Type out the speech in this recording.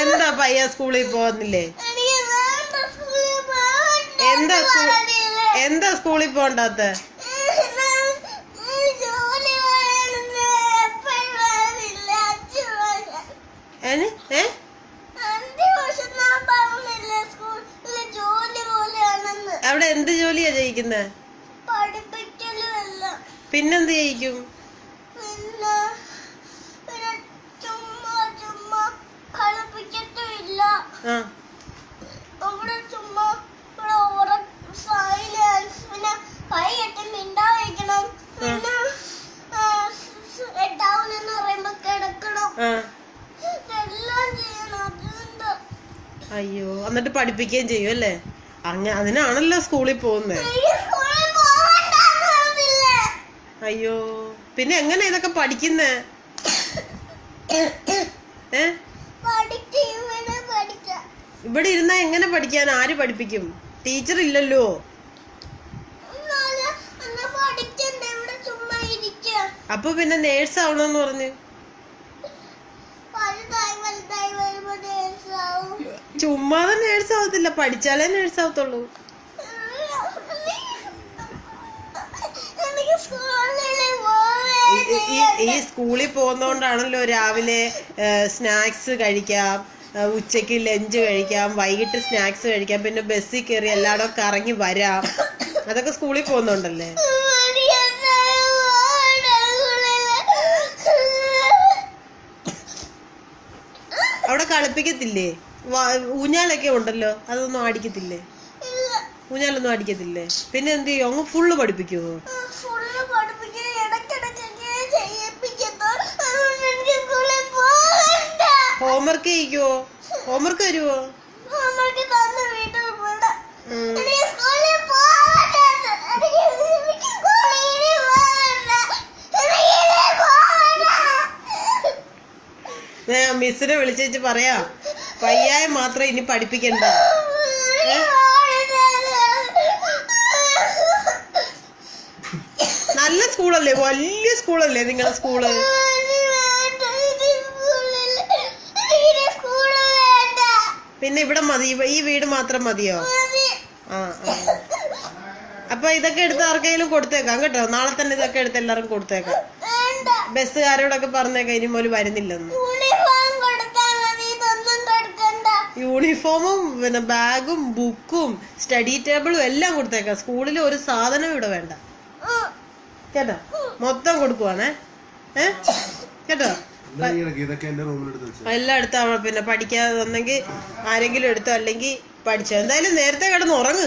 എന്താ പയ്യ സ്കൂളിൽ പോകുന്നില്ലേ. എന്താ എന്താ സ്കൂളിൽ പോണ്ടാത്ത. ഏ. അവിടെ എന്ത് ജോലിയാ ജയിക്കുന്നത്. പിന്നെന്ത് ചെയ്യിക്കും പിന്നെ പിന്നെ ചുമ്മാ ചുമ്മാ കളിപ്പിക്കത്തുമില്ല ആ അവിടെ ചുമ്മാ ഇവിടെ ഉറ സൈലൻസ് പിന്നെ കൈ കെട്ടി മിണ്ടാതിരിക്കണം പിന്നെ ഡൗൺ എന്ന് പറയുമ്പോ കിടക്കണം ആ എല്ലാം ചെയ്യണം അതുകൊണ്ട് അയ്യോ എന്നിട്ട് പഠിപ്പിക്കുകയും ചെയ്യും അല്ലേ? അങ്ങനെ അതിനാണല്ലോ സ്കൂളിൽ പോകുന്നത്? അയ്യോ പിന്നെ എങ്ങനെ ഇതൊക്കെ പഠിക്കുന്നേ? ഇവിടെ ഇരുന്ന എങ്ങനെ പഠിക്കാൻ? ആര് പഠിപ്പിക്കും? ടീച്ചർ ഇല്ലല്ലോ. അപ്പൊ പിന്നെ നേഴ്സ് ആവണമെന്ന് പറഞ്ഞു? ചുമ്മാതെ നേഴ്സ് ആവത്തില്ല. പഠിച്ചാലേ നേഴ്സ് ആവത്തുള്ളൂ. ഈ- സ്കൂളിൽ പോകുന്നോണ്ടാണല്ലോ രാവിലെ സ്നാക്സ് കഴിക്കാം ഉച്ചയ്ക്ക് ഉച്ചയ്ക്ക് ലഞ്ച് കഴിക്കാം വൈകിട്ട് സ്നാക്സ് കഴിക്കാം പിന്നെ ബസ്സിൽ കയറി എല്ലായിടവും കറങ്ങി വരാം. അതൊക്കെ സ്കൂളിൽ പോകുന്നോണ്ടല്ലേ? അവിടെ കളിപ്പിക്കത്തില്ലേ? ഊഞ്ഞാലൊക്കെ ഉണ്ടല്ലോ അതൊന്നും അടിക്കത്തില്ലേ ഊഞ്ഞാലൊന്നും അടിക്കത്തില്ലേ പിന്നെ എന്ത് ചെയ്യും? അങ്ങ് ഫുള്ള് പഠിപ്പിക്കുമോ ഹോംവർക്ക് ചെയ്യിക്കുവോ? ഹോംവർക്ക് തരുവോ? മിസ്സിനെ വിളിച്ചേച്ച് പറയാ. പയ്യായ മാത്രം ഇനി പഠിപ്പിക്കണ്ട. നല്ല സ്കൂളല്ലേ? വലിയ സ്കൂളല്ലേ നിങ്ങളെ സ്കൂൾ? പിന്നെ ഇവിടെ മതി. ഈ വീട് മാത്രം മതിയോ? ആ ആ. അപ്പൊ ഇതൊക്കെ എടുത്ത് ആർക്കെങ്കിലും കൊടുത്തേക്കാം കേട്ടോ. നാളെ തന്നെ ഇതൊക്കെ എടുത്ത് എല്ലാവർക്കും കൊടുത്തേക്കാം. ബസ്സുകാരോടൊക്കെ പറഞ്ഞേക്കാം ഇനി മോൽ വരുന്നില്ലെന്ന്. യൂണിഫോമും പിന്നെ ബാഗും ബുക്കും സ്റ്റഡി ടേബിളും എല്ലാം കൊടുത്തേക്കാം. സ്കൂളിൽ ഒരു സാധനം ഇവിടെ വേണ്ട. കേട്ടോ? മൊത്തം കൊടുക്കുവാണേ. ഏ? കേട്ടോ? എല്ലാം എടുത്താ പിന്നെ പഠിക്കാതെ വന്നെങ്കിൽ ആരെങ്കിലും എടുത്തോ അല്ലെങ്കിൽ പഠിച്ചോ. എന്തായാലും നേരത്തെ കിടന്ന് ഉറങ്ങ്.